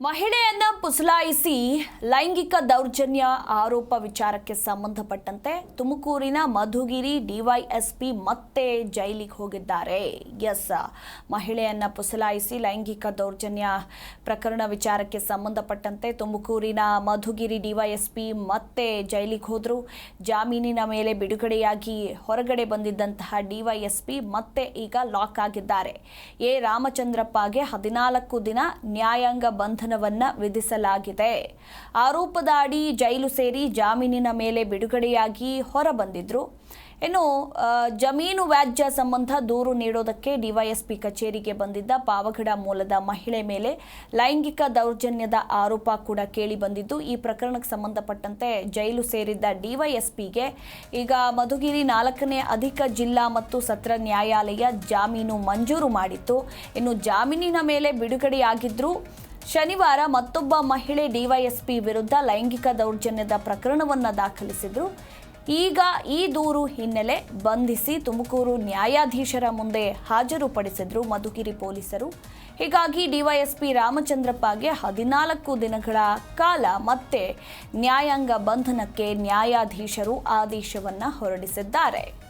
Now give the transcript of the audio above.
ಮಹಿಳೆಯನ್ನ ಪುಸಲಾಯಿಸಿ ಲೈಂಗಿಕ ದೌರ್ಜನ್ಯ ಆರೋಪ ವಿಚಾರಕ್ಕೆ ಸಂಬಂಧಪಟ್ಟಂತೆ ತುಮಕೂರಿನ ಮಧುಗಿರಿ ಡಿವೈಎಸ್ಪಿ ಮತ್ತೆ ಜೈಲಿಗೆ ಹೋಗಿದ್ದಾರೆ. ಎಸ್, ಮಹಿಳೆಯನ್ನ ಪುಸಲಾಯಿಸಿ ಲೈಂಗಿಕ ದೌರ್ಜನ್ಯ ಪ್ರಕರಣ ವಿಚಾರಕ್ಕೆ ಸಂಬಂಧಪಟ್ಟಂತೆ ತುಮಕೂರಿನ ಮಧುಗಿರಿ ಡಿವೈಎಸ್ಪಿ ಮತ್ತೆ ಜೈಲಿಗೆ ಹೋದ್ರು. ಜಾಮೀನಿನ ಮೇಲೆ ಬಿಡುಗಡೆಯಾಗಿ ಹೊರಗಡೆ ಬಂದಿದ್ದಂತಹ ಡಿವೈಎಸ್ಪಿ ಮತ್ತೆ ಈಗ ಲಾಕ್ ಆಗಿದ್ದಾರೆ. ಎ. ರಾಮಚಂದ್ರಪ್ಪಗೆ ಹದಿನಾಲ್ಕು ದಿನ ನ್ಯಾಯಾಂಗ ಬಂಧನವನ್ನ ವಿಧಿಸಲಾಗಿದೆ. ಆರೋಪದ ಅಡಿ ಜೈಲು ಸೇರಿ ಜಾಮೀನಿನ ಮೇಲೆ ಬಿಡುಗಡೆಯಾಗಿ ಹೊರಬಂದಿದ್ರು. ಇನ್ನು ಜಮೀನು ವ್ಯಾಜ್ಯ ಸಂಬಂಧ ದೂರು ನೀಡೋದಕ್ಕೆ ಡಿವೈಎಸ್ಪಿ ಕಚೇರಿಗೆ ಬಂದಿದ್ದ ಪಾವಗಡ ಮೂಲದ ಮಹಿಳೆ ಮೇಲೆ ಲೈಂಗಿಕ ದೌರ್ಜನ್ಯದ ಆರೋಪ ಕೂಡ ಕೇಳಿ ಬಂದಿದ್ದು, ಈ ಪ್ರಕರಣಕ್ಕೆ ಸಂಬಂಧಪಟ್ಟಂತೆ ಜೈಲು ಸೇರಿದ್ದ ಡಿವೈಎಸ್ಪಿಗೆ ಈಗ ಮಧುಗಿರಿ ನಾಲ್ಕನೇ ಅಧಿಕ ಜಿಲ್ಲಾ ಮತ್ತು ಸತ್ರ ನ್ಯಾಯಾಲಯ ಜಾಮೀನು ಮಂಜೂರು ಮಾಡಿತ್ತು. ಇನ್ನು, ಜಾಮೀನಿನ ಮೇಲೆ ಬಿಡುಗಡೆಯಾಗಿದ್ದರೂ ಶನಿವಾರ ಮತ್ತೊಬ್ಬ ಮಹಿಳೆ ಡಿವೈಎಸ್ಪಿ ವಿರುದ್ಧ ಲೈಂಗಿಕ ದೌರ್ಜನ್ಯದ ಪ್ರಕರಣವನ್ನು ದಾಖಲಿಸಿದ್ರು. ಈಗ ಈ ದೂರು ಹಿನ್ನೆಲೆ ಬಂಧಿಸಿ ತುಮಕೂರು ನ್ಯಾಯಾಧೀಶರ ಮುಂದೆ ಹಾಜರುಪಡಿಸಿದ್ರು ಮಧುಗಿರಿ ಪೊಲೀಸರು. ಹೀಗಾಗಿ ಡಿವೈಎಸ್ಪಿ ರಾಮಚಂದ್ರಪ್ಪಗೆ ಹದಿನಾಲ್ಕು ದಿನಗಳ ಕಾಲ ಮತ್ತೆ ನ್ಯಾಯಾಂಗ ಬಂಧನಕ್ಕೆ ನ್ಯಾಯಾಧೀಶರು ಆದೇಶವನ್ನು ಹೊರಡಿಸಿದ್ದಾರೆ.